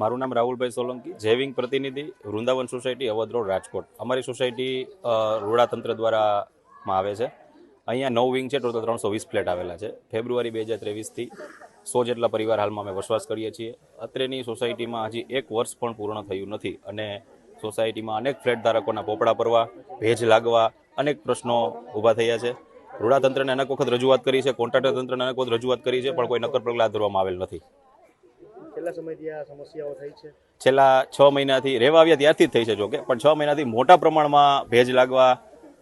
મારું નામ રાહુલભાઈ સોલંકી જૈવિંગ પ્રતિનિધિ વૃંદાવન સોસાયટી અવધ રોડ રાજકોટ. અમારી સોસાયટી અ, દ્વારામાં આવે છે. અહીંયા નવ વિંગ છે ટોટલ ત્રણસો વીસ ફ્લેટ આવેલા છે. ફેબ્રુઆરી બે હજાર ત્રેવીસથી સો જેટલા પરિવાર હાલમાં અમે વસવાસ કરીએ છીએ. અત્રેની સોસાયટીમાં હજી એક વર્ષ પણ પૂર્ણ થયું નથી અને સોસાયટીમાં અનેક ફ્લેટ ધારકોના પોપડા પરવા ભેજ લાગવા અનેક પ્રશ્નો ઊભા થયા છે. રૂડાતંત્રને અનેક વખત રજૂઆત કરી છે કોન્ટ્રાક્ટર તંત્રને અનેક વખત રજૂઆત કરી છે પણ કોઈ નક્કર પગલાં ધરવામાં આવેલ નથી. કેટલા સમયથી આ સમસ્યાઓ થઈ છે? છેલ્લા છ મહિનાથી રહેવા આવ્યા ત્યારથી જ થઈ છે જોકે પણ છ મહિનાથી મોટા પ્રમાણમાં ભેજ લાગવા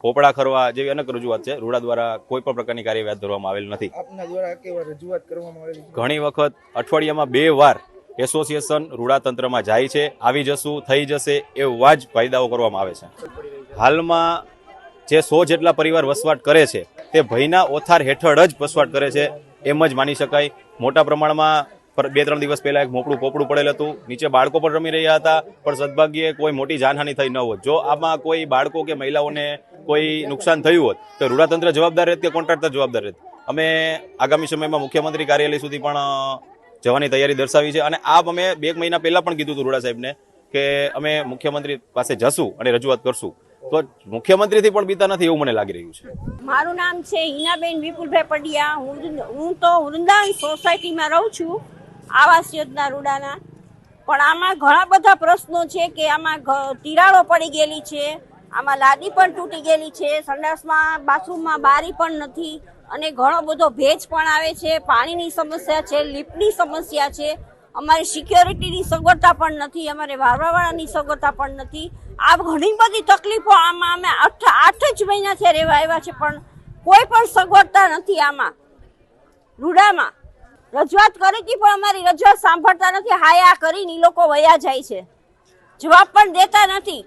પોપડા ખરવા જેવી અનેક રજૂઆત છે. રૂડા દ્વારા કોઈ પણ પ્રકારની કાર્યવાહી હાથ ધરવામાં આવેલ નથી. આપના દ્વારા કેવા રજૂઆત કરવામાં આવેલી ઘણી વખત અઠવાડિયામાં બે વાર એસોસિએશન રૂડા તંત્રમાં જાય છે. આવી જશું થઈ જશે એવા જ ફાયદાઓ કરવામાં આવે છે. હાલમાં જે સો જેટલા પરિવાર વસવાટ કરે છે તે ભયના ઓથાર હેઠળ જ વસવાટ કરે છે એમ જ માની શકાય. મોટા પ્રમાણમાં પર- બે ત્રણ દિવસ પહેલા એક મોકળું પોપડું પડેલ હતું. નીચે બાળકો પણ રમી રહ્યા હતા, પણ સદભાગ્યે કોઈ મોટી જાનહાનિ થઈ ન હોત. જો આમાં કોઈ બાળકો કે મહિલાઓને કોઈ નુકસાન થયું હોત, તો રૂડાતંત્ર જવાબદાર રહેત કે કોન્ટ્રાક્ટર જવાબદાર રહેત? અમે આગામી સમયમાં મુખ્યમંત્રી કાર્યાલય સુધી પણ જવાની તૈયારી દર્શાવી છે. અને આ અમે બે મહિના પહેલાં પણ કીધું હતું રૂડા સાહેબને કે અમે મુખ્યમંત્રી પાસે જશું અને રજૂઆત કરશું. તો મુખ્યમંત્રીથી પણ બીતા નથી એવું મને લાગી રહ્યું છે. મારું નામ છે હિનાબેન વિપુલભાઈ પડિયા. હું હું તો વૃંદાવન સોસાયટીમાં રહું છું. આવાસ યોજના રૂડાના. પણ આમાં ઘણા બધા પ્રશ્નો છે કે આમાં તિરાડો પડી ગયેલી છે, આમાં લાદી પણ તૂટી ગયેલી છે, સંડાસમાં, બાથરૂમમાં બારી પણ નથી અને ઘણો બધો ભેજ પણ આવે છે, પાણીની સમસ્યા છે, લિફ્ટની સમસ્યા છે. અમારી સિક્યોરિટીની સગવડતા પણ નથી, અમારે વારવાવાળાની સગવડતા પણ નથી. આ ઘણી બધી તકલીફો આમાં અમે આઠ આઠ જ મહિનાથી રહેવા આવ્યા છે, પણ કોઈ પણ સગવડતા નથી આમાં. રૂડામાં. રજૂઆત કરી હતી, પણ અમારી રજૂઆત સાંભળતા નથી. હાયા કરીને એ લોકો વયા જાય છે. જવાબ પણ દેતા નથી.